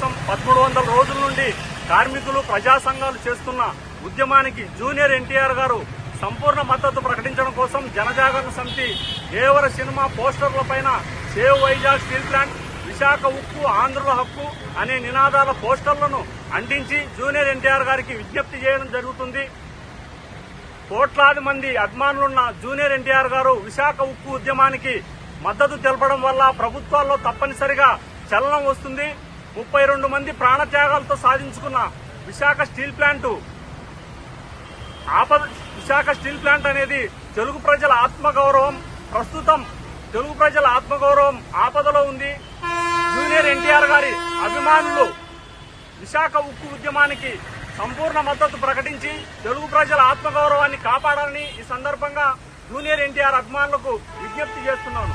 పదమూడు వందల రోజుల నుండి కార్మికులు ప్రజా సంఘాలు చేస్తున్న ఉద్యమానికి జూనియర్ ఎన్టీఆర్ గారు సంపూర్ణ మద్దతు ప్రకటించడం కోసం జనజాగరణ సమితి దేవర సినిమా పోస్టర్ల పైన save Vizag steel plant Visakha ఉక్కు ఆంధ్రుల హక్కు అనే నినాదాల పోస్టర్లను అంటించి జూనియర్ ఎన్టీఆర్ గారికి విజ్ఞప్తి చేయడం జరుగుతుంది. కోట్లాది మంది అభిమానులున్న జూనియర్ ఎన్టీఆర్ గారు విశాఖ ఉక్కు ఉద్యమానికి మద్దతు తెలపడం వల్ల ప్రభుత్వాల్లో తప్పనిసరిగా చలనం వస్తుంది. ముప్పై రెండు మంది ప్రాణత్యాగాలతో సాధించుకున్న విశాఖ స్టీల్ ప్లాంటు. ఆపద విశాఖ స్టీల్ ప్లాంట్ అనేది తెలుగు ప్రజల ఆత్మగౌరవం. ప్రస్తుతం తెలుగు ప్రజల ఆత్మగౌరవం ఆపదలో ఉంది. జూనియర్ ఎన్టీఆర్ గారి అభిమానులు విశాఖ ఉక్కు ఉద్యమానికి సంపూర్ణ మద్దతు ప్రకటించి తెలుగు ప్రజల ఆత్మగౌరవాన్ని కాపాడాలని ఈ సందర్భంగా జూనియర్ ఎన్టీఆర్ అభిమానులకు విజ్ఞప్తి చేస్తున్నాను.